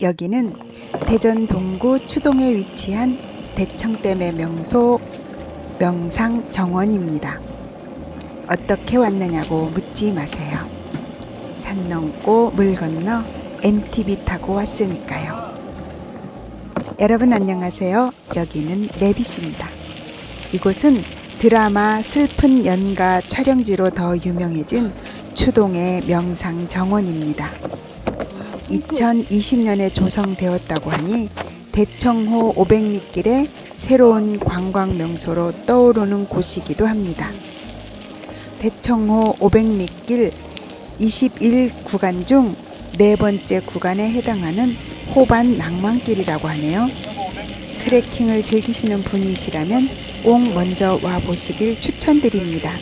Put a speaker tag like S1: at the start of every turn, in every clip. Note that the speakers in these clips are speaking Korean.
S1: 여기는 대전 동구 추동에 위치한 대청댐의 명소 명상 정원입니다. 어떻게 왔느냐고 묻지 마세요. 산 넘고 물 건너 MTB 타고 왔으니까요. 여러분 안녕하세요. 여기는 레빗입니다. 이곳은 드라마 슬픈 연가 촬영지로 더 유명해진 추동의 명상 정원입니다. 2020년에 조성되었다고 하니 대청호 500리길의 새로운 관광 명소로 떠오르는 곳이기도 합니다. 대청호 500리길 21구간 중 네 번째 구간에 해당하는 호반 낭만길이라고 하네요. 트레킹을 즐기시는 분이시라면 꼭 먼저 와 보시길 추천드립니다.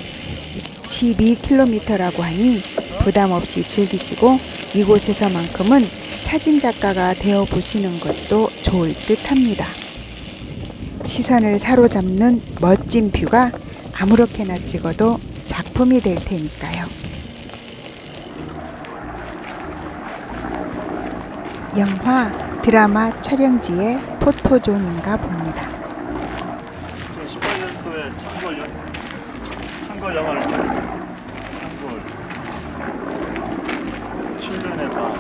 S1: 12km라고 하니 부담 없이 즐기시고 이곳에서만큼은 사진 작가가 되어 보시는 것도 좋을 듯 합니다. 시선을 사로잡는 멋진 뷰가 아무렇게나 찍어도 작품이 될 테니까요. 영화, 드라마 촬영지의 포토존인가 봅니다.
S2: 2018년도에 창골 연, 창골 영화를 찍은 창골 7년의 밤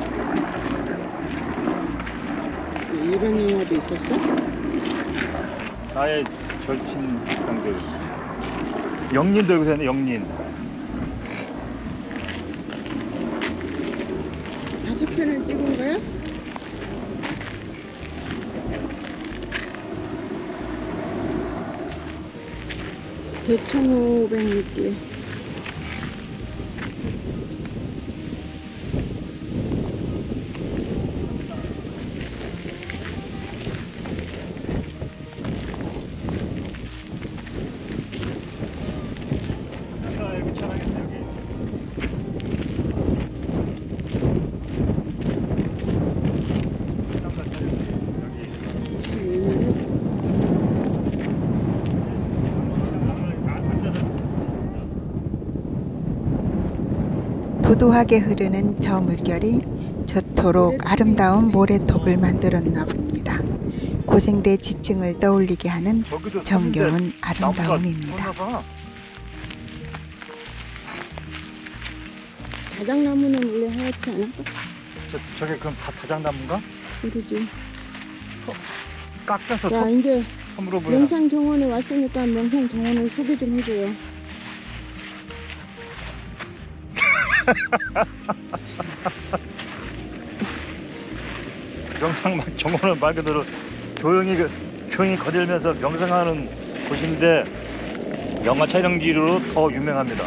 S1: 이런 영화도 있었어?
S2: 나의 절친 형들 영린도 여기서 했네 영린
S1: 다섯 편을 찍은 거야? 대청호 500리 도도하게 흐르는 저 물결이 저토록 아름다운 모래톱을 만들었나 봅니다. 고생대 지층을 떠올리게 하는 정겨운 아름다움입니다.
S3: 자작나무는 원래 하얗지 않아?
S2: 저, 저게 그럼 다 다장나무인가?
S3: 그러지.
S2: 깎여서
S3: 야, 이제
S2: 섬으로?
S3: 명상 정원에 왔으니까 명상 정원을 소개 좀 해줘요.
S2: 명상 말- 정원은 말 그대로 조용히 그- 조용히 거닐면서 명상하는 곳인데 영화 촬영지로 더 유명합니다.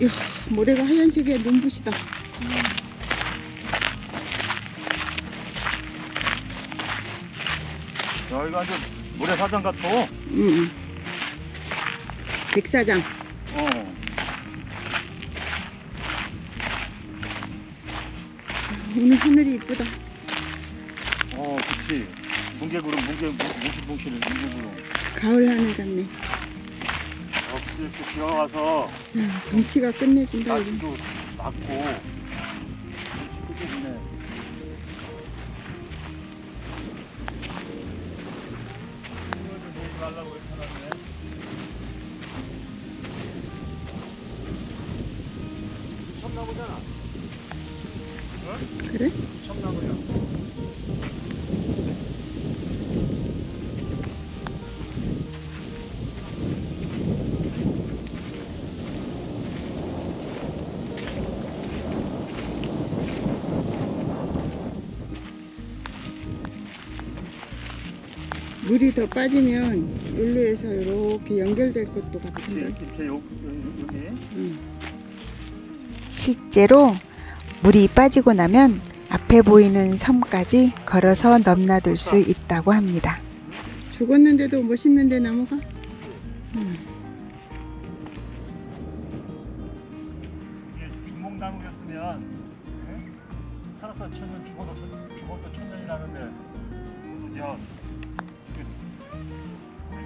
S1: 이야, 모래가 하얀색이야 눈부시다.
S2: 여기가 아주 모래 사장 같아.
S1: 응. 백사장.
S2: 어.
S1: 오늘 하늘이 이쁘다.
S2: 어, 그치. 뭉게구름, 뭉게, 뭉실뭉실, 뭉게구름.
S1: 가을 하늘 같네.
S2: 역시 이렇게 와서
S1: 야, 경치가 끝내준다. 여기.
S2: 날씨도 맑고.
S1: 물이 더 빠지면 여기에서 이렇게 연결될 것도 같은데.
S2: 이렇게 요, 여기.
S1: 응. 실제로 물이 빠지고 나면 앞에 보이는 섬까지 걸어서 넘나들 수 있다고 합니다. 죽었는데도 멋있는데 나무가? 응.
S2: 이게 주몽나무였으면 응? 살아서 천년 죽어도 천년이라는데 야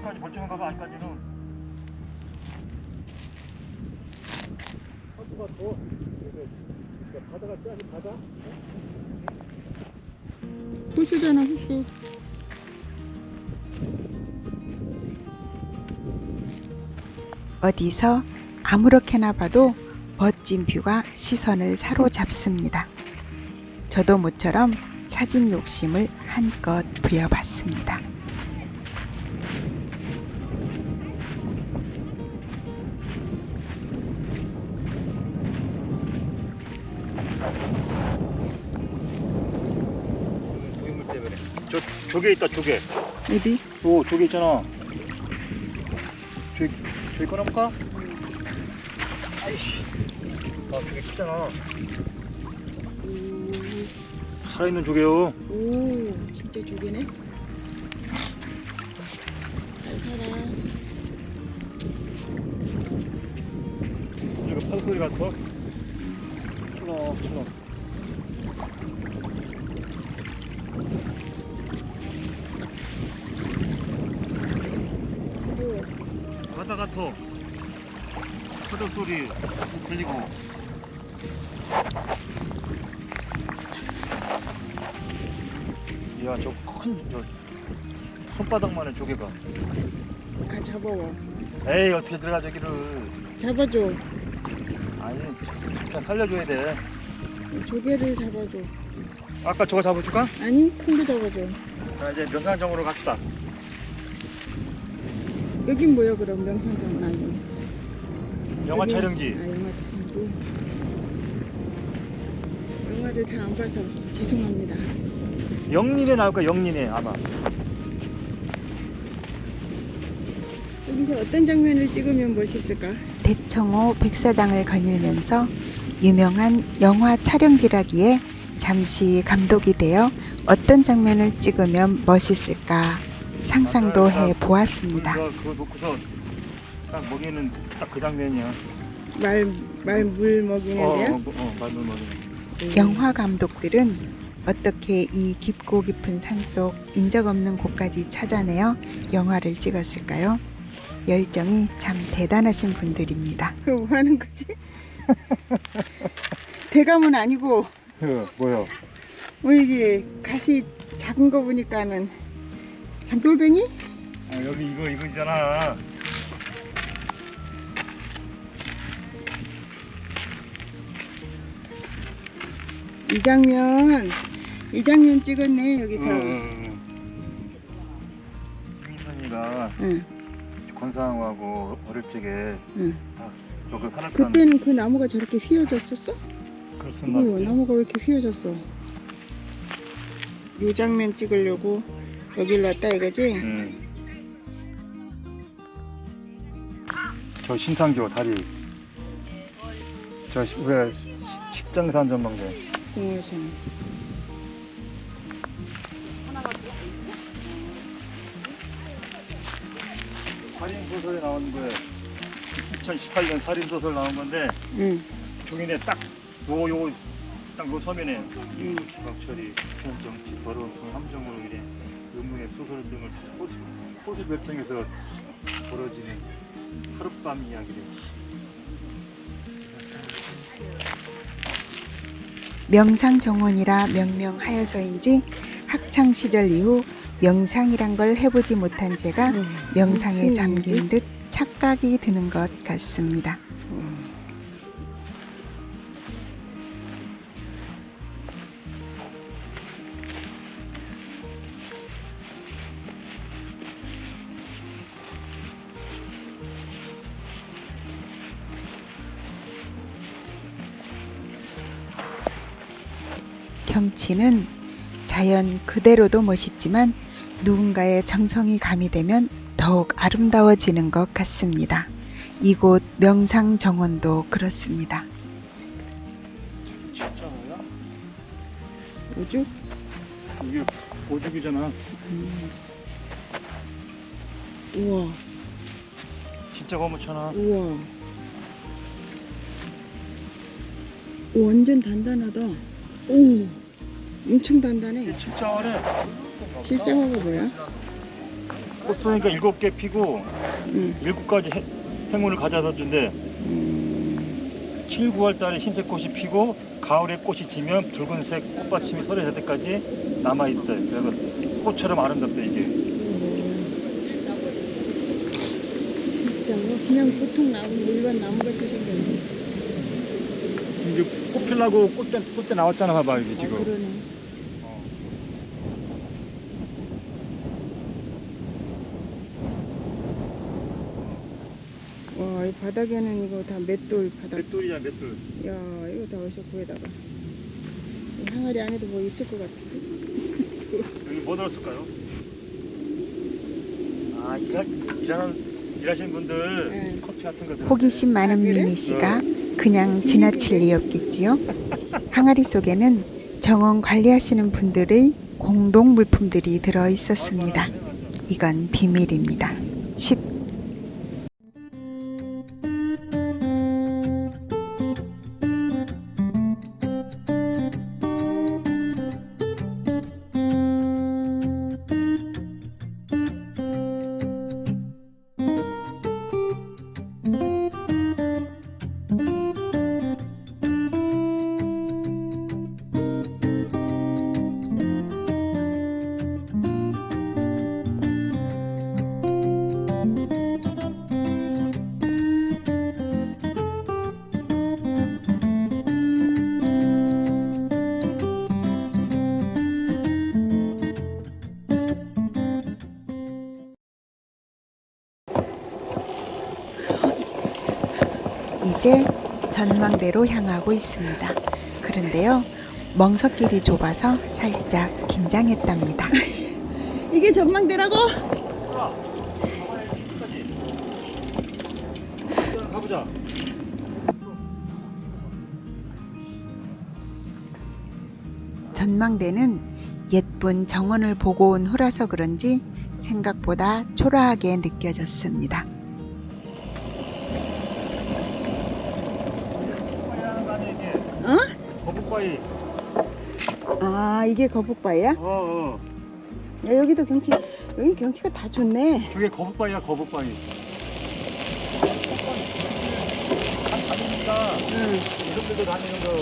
S2: 여기까지 멀쩡한 거가 아직까지는 허수가 더 바다 같지 않니 바다?
S3: 호수잖아 호수.
S1: 어디서 아무렇게나 봐도 멋진 뷰가 시선을 사로잡습니다. 저도 모처럼 사진 욕심을 한껏 부려봤습니다.
S2: 조개 있다 조개.
S3: 어디?
S2: 오 조개 있잖아. 저기 저기 꺼내볼까? 아이씨. 아 조개 있잖아. 살아있는 조개요.
S3: 오 진짜 조개네. 잘 살아.
S2: 이거 파도 소리 같아. 철렁 철렁. 같아. 파도 소리 들리고. 이야 저큰 저, 손바닥만한 조개가.
S3: 가 잡아와.
S2: 에이 어떻게 들어가 저기를.
S3: 잡아줘.
S2: 아니 그냥 살려줘야 돼.
S3: 조개를 잡아줘.
S2: 아까 저거 잡아줄까?
S3: 아니 큰 거 잡아줘.
S2: 자 이제 명산정으로 갑시다.
S3: 여긴 뭐야 그럼 명상장은 아니면?
S2: 영화
S3: 여기-
S2: 촬영지.
S3: 아 영화 촬영지. 영화를 다 안 봐서 죄송합니다.
S2: 영린에 나올까 영린에 아마.
S3: 여기서 어떤 장면을 찍으면 멋있을까?
S1: 대청호 백사장을 거닐면서 유명한 영화 촬영지라기에 잠시 감독이 되어 어떤 장면을 찍으면 멋있을까 상상도 해 보았습니다.
S2: 그거, 그거 놓고서 딱 먹이는 딱 그 장면이야.
S3: 말 말 물 먹이는데요?
S2: 어, 어, 어 말문 먹이는.
S3: 네.
S1: 영화 감독들은 어떻게 이 깊고 깊은 산속 인적 없는 곳까지 찾아내어 영화를 찍었을까요? 열정이 참 대단하신 분들입니다.
S3: 그거 뭐 하는 거지? 대감은 아니고
S2: 그 뭐야?
S3: 뭐 이게 가시 작은 거 보니까는 장돌뱅이?
S2: 아, 여기 이거 이거잖아.
S3: 이 장면 이 장면 찍었네 여기서.
S2: 유민선이가
S3: 응,
S2: 권상하고 어릴 적에
S3: 응.
S2: 하늘산
S3: 그때는 그 나무가 저렇게 휘어졌었어?
S2: 그렇습
S3: 뭐야 나무가 왜 이렇게 휘어졌어? 요 장면 찍으려고 여길 놨다 이거지?
S2: 응. 저 신상교 다리. 저왜 식장산 전망대.
S3: 공원선.
S2: 살인 소설에 나온 거에 2018년 살인 소설 나온 건데
S3: 응,
S2: 종이네 딱요요딱 요 서면에
S3: 응.
S2: 박철이 정치 더러운 함정으로 이래 의문의 소설 등을 호수, 호수 별정에서 벌어지는 하룻밤 이야기를
S1: 명상정원이라 명명하여서인지 학창 시절 이후 명상이란 걸 해보지 못한 제가
S3: 음,
S1: 명상에 잠긴? 듯 착각이 드는 것 같습니다. 경치는 자연 그대로도 멋있지만 누군가의 정성이 가미되면 더욱 아름다워지는 것 같습니다. 이곳 명상 정원도 그렇습니다.
S2: 진짜 뭐야?
S3: 오죽?
S2: 이게 오죽이잖아
S3: 음. 우와,
S2: 진짜 거무잖아
S3: 우와. 오, 완전 단단하다. 오, 엄청 단단해.
S2: 칠자화래
S3: 실장화가 뭐야?
S2: 꽃 보니까 일곱 개 피고
S3: 응.
S2: 일곱 가지 해- 행운을 가져다 준대
S3: 음,
S2: 7, 9월 달에 흰색 꽃이 피고 가을에 꽃이 지면 붉은색 꽃받침이 서려질 때까지 남아 있어요. 그래서 꽃처럼 아름답대 이게.
S3: 진짜 뭐 그냥 보통 나무 일반 나무같이 생겼네.
S2: 이제 꽃 피려고 꽃대 꽃대 나왔잖아 봐봐 이게
S3: 아,
S2: 지금.
S3: 그러네.
S2: 어.
S3: 와, 이 바닥에는 이거 다 맷돌 바닥.
S2: 맷돌이야 맷돌.
S3: 야, 이거 다 어디서 구해다가. 이 항아리 안에도 뭐 있을 것 같아.
S2: 여기 뭐 들었을까요? 아 일하, 일하는 일하시는 분들
S3: 네.
S2: 커피 같은 거.
S1: 호기심 많은
S3: 아, 그래?
S1: 미니 씨가 그냥 지나칠 리 없겠지요. 항아리 속에는 정원 관리하시는 분들의 공동 물품들이 들어 있었습니다. 이건 비밀입니다. 쉿. 이제 전망대로 향하고 있습니다. 그런데요, 멍석길이 좁아서 살짝 긴장했답니다.
S3: 이게 전망대라고?
S2: 가보자.
S1: 전망대는 예쁜 정원을 보고 온 후라서 그런지 생각보다 초라하게 느껴졌습니다.
S2: 거북바위 하는 거 아니야 이게?
S3: 어?
S2: 거북바위.
S3: 아, 이게 거북바위야?
S2: 어 어.
S3: 야, 여기도 경치, 여기 경치가 다 좋네.
S2: 저게 거북바위야 거북바위. 한 다니니까
S3: 응.
S2: 이렇게도 다니는 거요.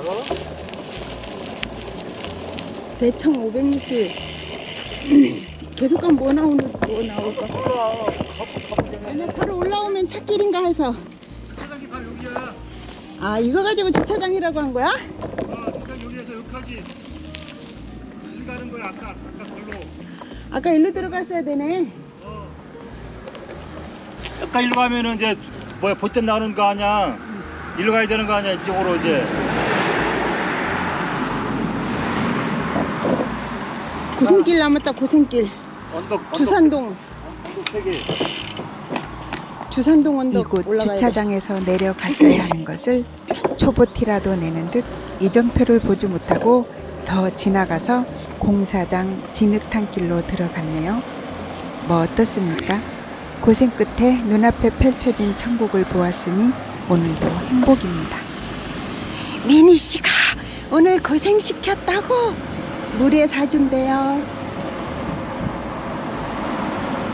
S2: 알아?
S3: 대청 500m. 계속 가면 뭐 나오는, 뭐 나올까?
S2: 올라와. 거북 거북이.
S3: 아니, 바로 올라오면 찾길인가 해서.
S2: 사장이 바로 여기야.
S3: 아, 이거 가지고 주차장이라고 한 거야?
S2: 아, 여기에서 여기까지. 길 가는 거야 아까 아까 걸로.
S3: 아까 일로 들어갔어야 되네.
S2: 어. 아까 일로 가면은 이제 뭐야 보점 나오는 거 아니야. 일로 가야 되는 거 아니야 이쪽으로 이제.
S3: 고생길 남았다, 고생길.
S2: 언덕 언덕
S3: 주산동,
S2: 언덕 세 개.
S3: 주산동 언덕
S1: 이곳. 주차장에서 내려갔어야 하는 것을 초보티라도 내는 듯 이정표를 보지 못하고 더 지나가서 공사장 진흙탕길로 들어갔네요. 뭐 어떻습니까? 고생 끝에 눈앞에 펼쳐진 천국을 보았으니 오늘도 행복입니다. 미니 씨가 오늘 고생시켰다고 물에 사준대요.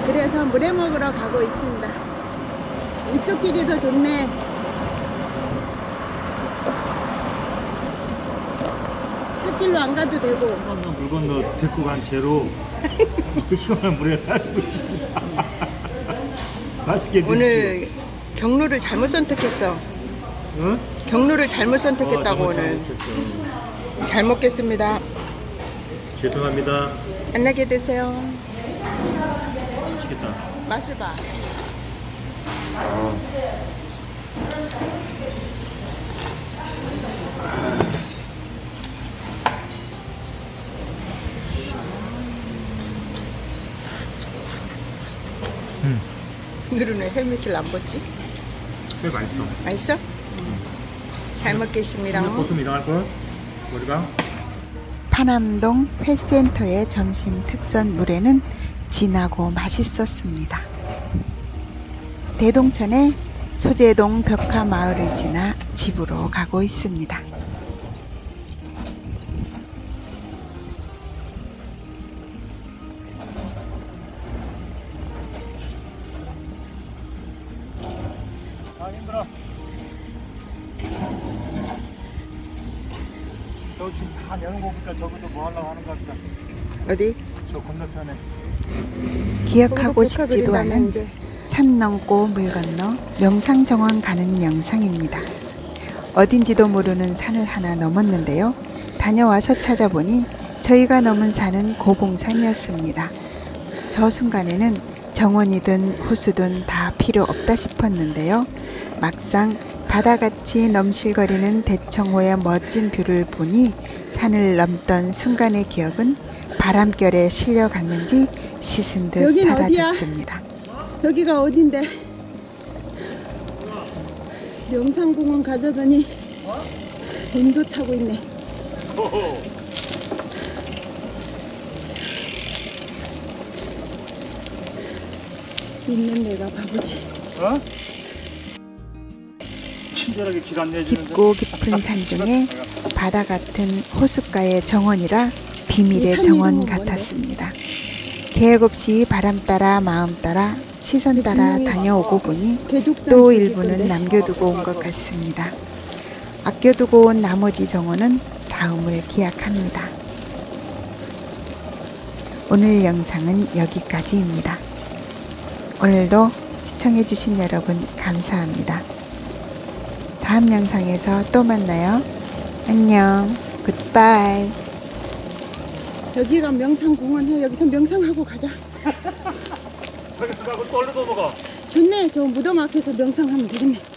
S3: 그래서 물에 먹으러 가고 있습니다. 이쪽 길이 더 좋네. 찻길로 안 가도 되고.
S2: 건너 물 건 너 들고 간 채로 시원한 물에 살고. 맛있게 드십시오.
S3: 오늘 경로를 잘못 선택했어.
S2: 응?
S3: 경로를 잘못 선택했다고
S2: 어,
S3: 오늘.
S2: 잘못했어.
S3: 잘 먹겠습니다.
S2: 죄송합니다.
S3: 안녕히 되세요.
S2: 맛있겠다.
S3: 맛을 봐.
S2: 음.
S3: 오늘은 왜 헬멧을 안 벗지?
S2: 꽤 맛있어.
S3: 맛있어? 잘 먹겠습니다.
S2: 보통 일어날 걸? 우리가
S1: 파남동 회센터의 점심 특선 물회는 진하고 맛있었습니다. 대동천의 소재동 벽화 마을을 지나 집으로 가고 있습니다.
S3: 어디?
S2: 저 건너편에.
S1: 기억하고 싶지도 않은. 산 넘고 물 건너 명상정원 가는 영상입니다. 어딘지도 모르는 산을 하나 넘었는데요. 다녀와서 찾아보니 저희가 넘은 산은 고봉산이었습니다. 저 순간에는 정원이든 호수든 다 필요 없다 싶었는데요. 막상 바다같이 넘실거리는 대청호의 멋진 뷰를 보니 산을 넘던 순간의 기억은 바람결에 실려갔는지 씻은 듯
S3: 여긴 어디야?
S1: 사라졌습니다.
S3: 여기가 어딘데? 명상공원 가자더니 인도 타고 있네. 있는 내가 바보지.
S2: 어? 친절하게 길 안내해 주는데.
S1: 깊고 깊은 산 중에 바다 같은 호숫가의 정원이라
S3: 이
S1: 비밀의
S3: 산
S1: 정원? 같았습니다. 계획 없이 바람 따라 마음 따라 시선 따라
S3: 분명히
S1: 다녀오고 보니
S3: 개족산
S1: 또 일부는. 남겨두고 온 것 같습니다. 아껴두고 온 나머지 정원은 다음을 기약합니다. 오늘 영상은 여기까지입니다. 오늘도 시청해주신 여러분 감사합니다. 다음 영상에서 또 만나요. 안녕. 굿바이.
S3: 여기가 명상공원해. 여기서 명상하고 가자.
S2: 저기서 가고 떨려도 먹어.
S3: 좋네. 저 무덤 앞에서 명상하면 되겠네.